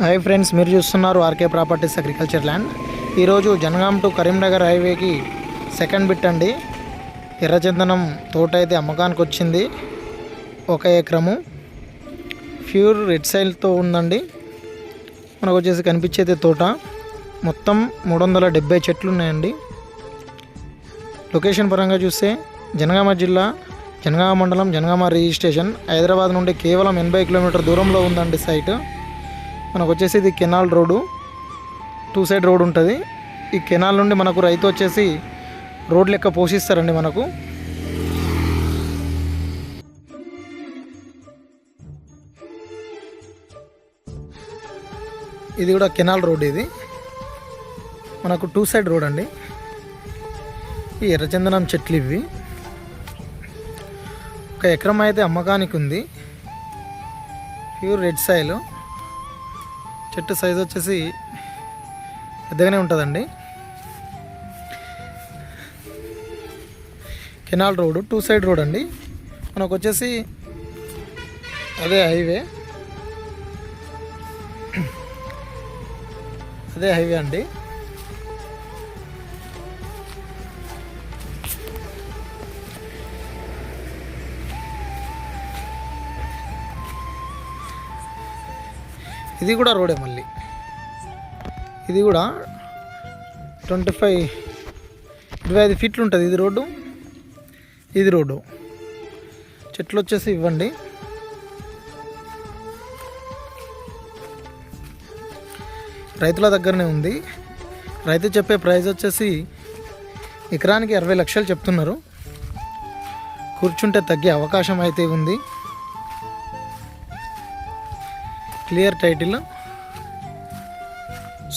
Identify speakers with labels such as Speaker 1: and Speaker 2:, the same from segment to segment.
Speaker 1: Hi friends మీరు చూస్తున్నారు RK properties agriculture land ఈరోజు జనగాం టు కరీంనగర్ హైవేకి సెకండ్ బిట్ అండి. ఎర్రచందనం తోట అయితే అమ్మకానికి వచ్చింది. ఒక ఎకరము. ప్యూర్ రెడ్ సైల్తో ఉందండి. మనకు వచ్చేసి కనిపించేది తోట. మొత్తం మూడు వందల డెబ్బై చెట్లు ఉన్నాయండి. లొకేషన్ పరంగా చూస్తే జనగామ జిల్లా జనగామ మండలం జనగామ రిజిస్ట్రేషన్. హైదరాబాద్ నుండి కేవలం ఎనభై కిలోమీటర్ దూరంలో ఉందండి సైట్ మనకు వచ్చేసి ఇది canal road. Two side road ఉంటుంది. ఈ కెనాల్ నుండి మనకు రైతు వచ్చేసి రోడ్ లెక్క పోషిస్తారండి మనకు. ఇది కూడా కెనాల్ రోడ్ ఇది. మనకు టూ సైడ్ రోడ్ అండి. ఈ ఎర్రచందనం చెట్లు ఇవి. ఒక ఎకరం అయితే అమ్మకానికి ఉంది. Pure red soil. చెట్టు సైజ్ వచ్చేసి పెద్దగానే ఉంటుందండి. Canal road two side road అండి. మనకు వచ్చేసి అదే హైవే అదే హైవే అండి. ఇది కూడా రోడే మళ్ళీ. ఇది కూడా ట్వంటీ ఫైవ్ ఇరవై ఐదు ఫీట్లు ఉంటుంది ఇది రోడ్డు. ఇది రోడ్డు. చెట్లు వచ్చేసి ఇవ్వండి. రైతుల దగ్గరనే ఉంది. రైతు చెప్పే ప్రైస్ వచ్చేసి ఎకరానికి అరవై లక్షలు చెప్తున్నారు. కూర్చుంటే తగ్గే అవకాశం అయితే ఉంది. Clear title.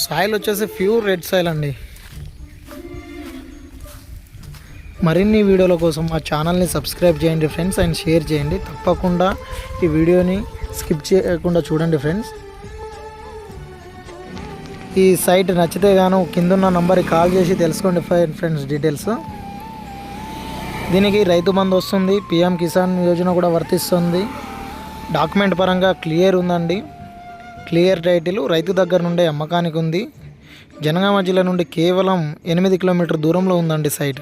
Speaker 1: సాయిల్ వచ్చేసి ప్యూర్ రెడ్ సాయిల్ అండి. మరిన్ని వీడియోల కోసం మా ఛానల్ని సబ్స్క్రైబ్ చేయండి ఫ్రెండ్స్ అండ్ షేర్ చేయండి. తప్పకుండా ఈ వీడియోని స్కిప్ చేయకుండా చూడండి ఫ్రెండ్స్. ఈ సైట్ నచ్చితే గాను కిందున్న నంబర్కి కాల్ చేసి తెలుసుకోండి ఫ్రెండ్స్ డీటెయిల్స్. దీనికి రైతు బంధు వస్తుంది పిఎం కిసాన్ యోజన కూడా వర్తిస్తుంది. డాక్యుమెంట్ పరంగా క్లియర్ ఉందండి. క్లియర్ టైటిల్ రైతు దగ్గర నుండే అమ్మకానికి ఉంది. జనగామ జిల్లా నుండి కేవలం ఎనిమిది కిలోమీటర్ దూరంలో ఉందండి సైట్.